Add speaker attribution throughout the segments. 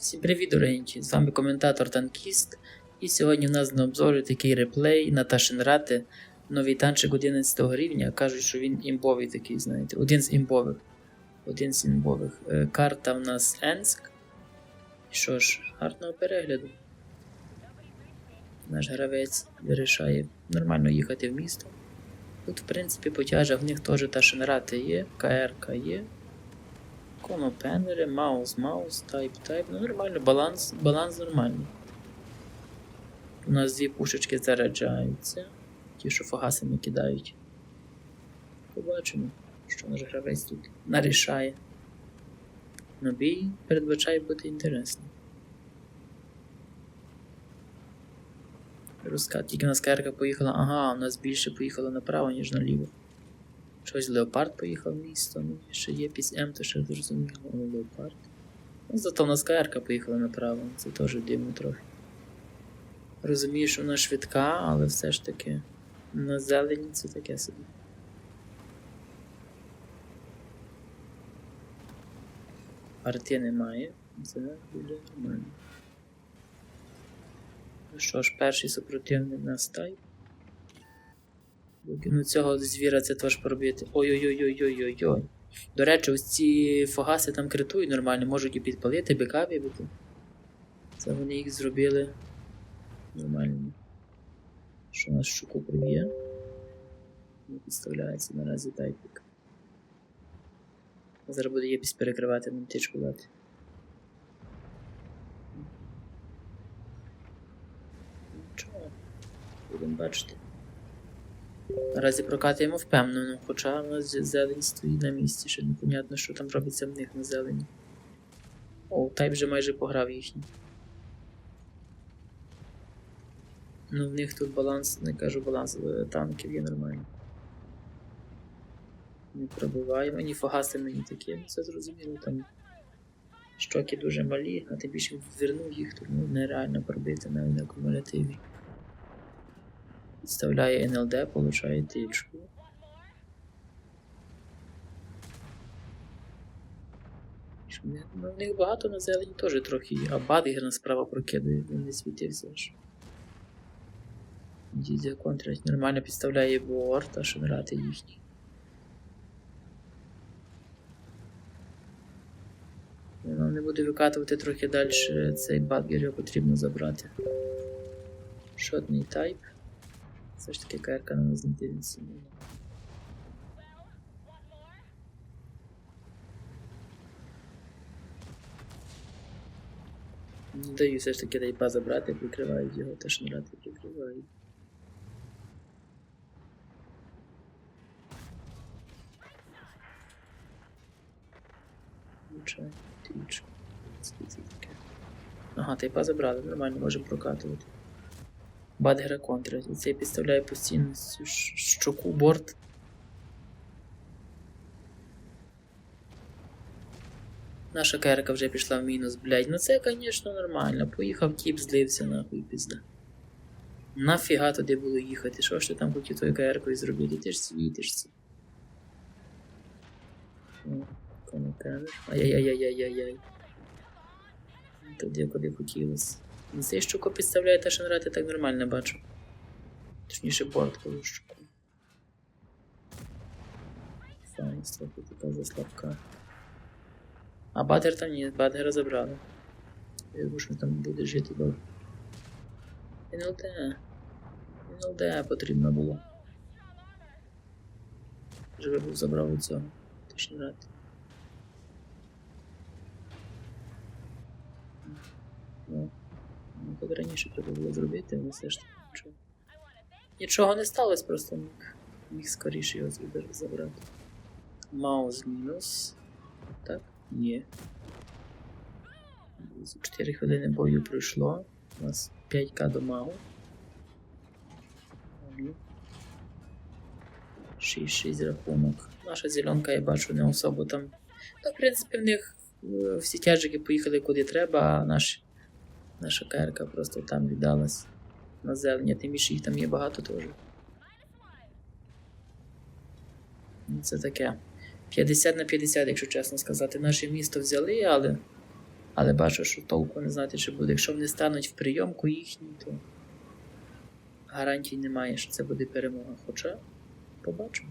Speaker 1: Всім привіт, дорогенькі! З вами коментатор Танкіст. І сьогодні в нас на обзорі такий реплей на Ташенрати. Новий танчик 11 рівня. Кажуть, що він імбовий такий, знаєте. Один з імбових. Один з імбових. Е, Карта в нас Енск. І що ж, гарного перегляду. Наш гравець вирішає нормально їхати в місто. Тут, в принципі, по тяжах в них теж Ташенрати є, КРК є. Конопенери, маус, маус, тайп, тайп. Ну нормально, баланс, баланс нормальний. У нас дві пушечки заряджаються. Ті, що фагасами кидають. Побачимо, що наш гравець тут нарішає. Ну бій передбачає бути інтересним. Руска, тільки у нас карка поїхала. Ага, у нас більше поїхала направо, ніж наліво. Щось Леопард поїхав в місто, ну ще є після М, то ще зрозуміло, але Леопард. Ну, зато в нас КРК поїхала направо, це теж дивно трохи. Розумію, що вона швидка, але все ж таки на зелені це таке собі. Арти немає, це буде нормально. Ну що ж, перший супротивник на стай. Ну цього звіра це теж пробити. Ой-ой-ой-ой-ой-ой-ой. До речі, ось ці фагаси там критують нормально, можуть і підпалити, бика вибити. Це вони їх зробили нормально. Що у нас щуку прив'є? Не підставляється наразі тайпік. Зараз буде єпісь перекривати нам тичку дати. Нічого. Будемо бачити. Наразі прокатуємо впевнено, хоча у нас зелень стоїть на місці, ще непонятно, що там робиться в них на зелені. О, тайп вже майже пограв їхній. Ну, в них тут баланс, не кажу баланс танків є нормальний. Не пробиваємо, ні фагаси мені такі, це зрозуміло, там щоки дуже малі, а тим більше вернув їх, тому нереально пробити навіть на кумулятиві. Підставляє НЛД, получає тичку. Них- Ну, них багато на зелені теж трохи є, а Бадгер справа прокидає, він не світився аж. Дідя контрать нормально підставляє борт, а що грати їхній. Нам не буде викатувати трохи далі цей Бадгер, його потрібно забрати. Шотний тайп. Все ж таки КРК на нас не дивиться. Не даю все ж таки тайпа забрати, прикривають його, теж не рати прикривають. Ага, тайпа забрали, нормально, можемо прокатувати. Бадгера контра. І цей підставляє постійно цю щоку борт. Наша керка вже пішла в мінус, блядь. Ну це, звісно, нормально. Поїхав тіп, злився нахуй пізда. Нафіга туди було їхати? Що ж ти там хотів тою КРкою зробити? Ти ж світишся. Ай-яй-яй-яй-яй-яй. Туди, куди хотілося. Цей щуку підставляє що грати так нормально бачу. Точніше, борт коли щуку. Файн, слухай, така заслабка. А Бадгер там ні, Бадгера забрали. Я думаю, що там буде жити добре. НЛД. НЛД потрібно було. Живе був забрав від цього. Точно грати. Ну, ну, так раніше треба було зробити, але все ж таки нічого. Нічого не сталося, просто міг, міг скоріше його звідти забрати. Маус мінус. Так? Ні. 4 хвилини бою пройшло. У нас 5к до Мау. 6-6 рахунок. Наша зеленка, я бачу, не особо там. Ну, в принципі, в них е, всі тяжики поїхали куди треба, а наш, наша КРК просто там віддалась на зелені, тим більше їх там є багато теж. Ну, Це таке. 50 на 50, якщо чесно сказати. Наше місто взяли, але Але бачу, що толку не знати, чи буде. Якщо вони стануть в прийомку їхній, то гарантій немає, що це буде перемога. Хоча побачимо.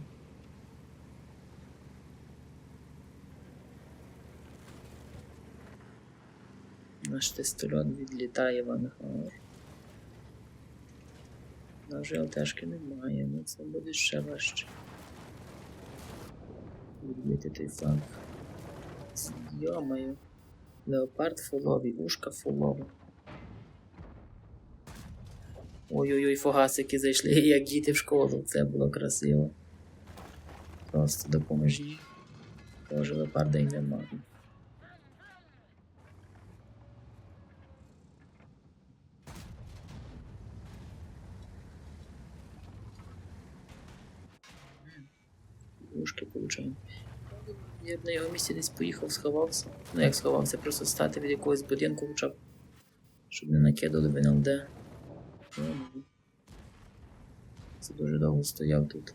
Speaker 1: Наш тестольот відлітає в ангар. На жаль, немає, ну це буде ще важче. Відбити той фланг. Йомаю. Леопард фуловий, ушка фулова. Ой-ой-ой, фугасики зайшли, як діти в школу. Це було красиво. Просто допоможі. Боже, леопарда й немає. Ушки получаємо. Я б на його місці десь поїхав, сховався. Ну як сховався, просто стати від якогось будинку хоча б. Щоб не накидали мене де. Ну, Це дуже довго стояв тут.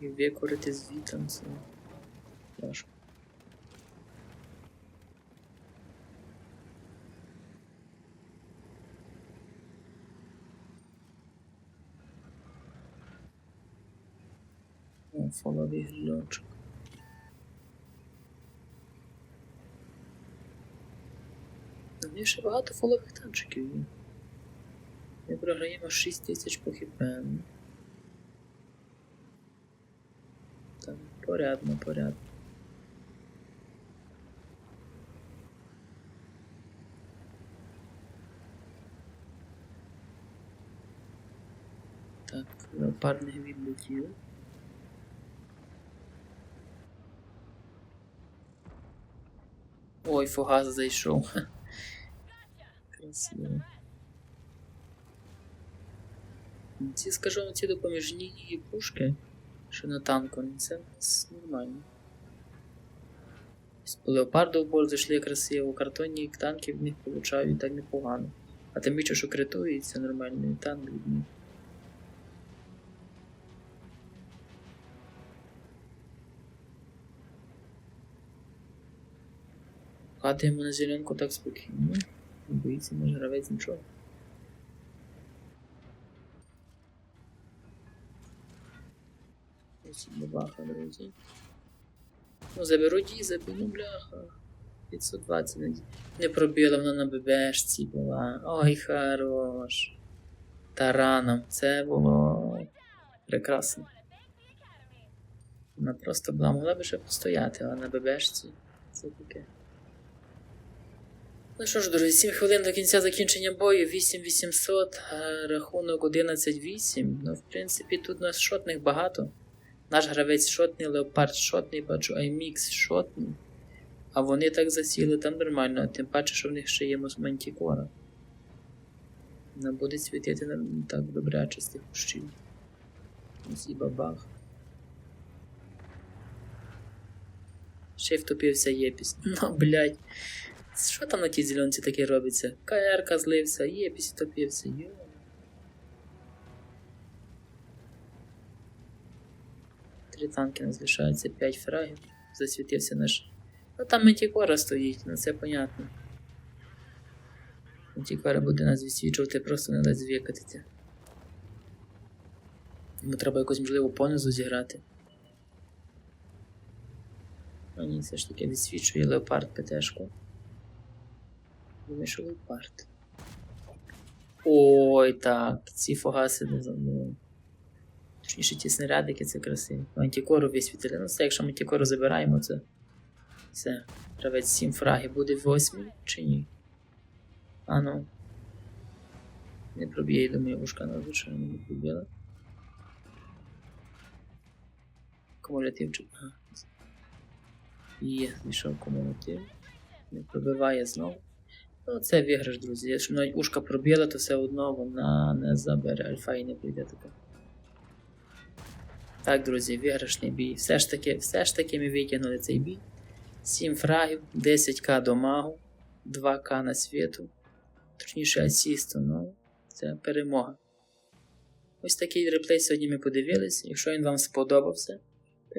Speaker 1: І викорити звітом це важко. О, фоловий грильочок. На мене ще багато фолових танчиків. Ми програємо 6 тисяч по хп. Так, порядно, порядно. Так, леопардних відлетів. Ой, фугас зайшов. Красиво. Ці, скажу, ці допоміжні пушки, що на танку, ну, це нормально. Ось леопарду в бой зайшли красиво, картонні танки в них получають так непогано. А тим більше, що критується нормальний танк від них. Падаємо на зеленку так спокійно. Не боїться, може гравець нічого. Бабаха, друзі. Ну, заберу діза, ну бляха. 520 не, пробила вона на ББшці була. Ой, хорош. Тараном. Це було прекрасно. Вона просто була, могла би ще постояти, але на ББшці це таке. Ну що ж, друзі, 7 хвилин до кінця закінчення бою, 8800, рахунок 11-8. Ну, в принципі, тут у нас шотних багато. Наш гравець шотний, леопард шотний, бачу, IMX шотний. А вони так засіли там нормально, тим паче, що в них ще є мантікора. Вона буде світити нам так добряче з тих кущів. Ось і бабах. Ще втопився Єпіс. Ну, блядь. Що там на тій зеленці таке робиться? КР злився, Єпіс втопився. Йо. Три танки не залишаються, 5 фрагів. Засвітився наш. Ну там Метікора стоїть, ну це понятно. Метікора буде нас відсвічувати, просто не дасть звікатися. Йому треба якусь можливо понизу зіграти. А ні, все ж таки відсвічує леопард ПТшку. Думаю, що. Ой, так, ці фугаси не забули. Точніше, ті снарядики, це красиво. Антикору висвітили. Ну це якщо антикору забираємо, це. Все. Гравець 7 фрагів буде в 8 чи ні? А ну. Не проб'є, думаю, ушка надзвичайно не пробіла. Кумулятивчик. Ага. Є, знайшов кумулятив. Не пробиває знову. Ну, це виграш, друзі. Якщо навіть ушка пробіла, то все одно вона не забере. Альфа і не прийде така. Так, друзі, виграшний бій. Все ж таки, все ж таки ми витягнули цей бій. 7 фрагів, 10к до магу, 2к на світу. Точніше, асісту, ну, це перемога. Ось такий реплей сьогодні ми подивилися. Якщо він вам сподобався,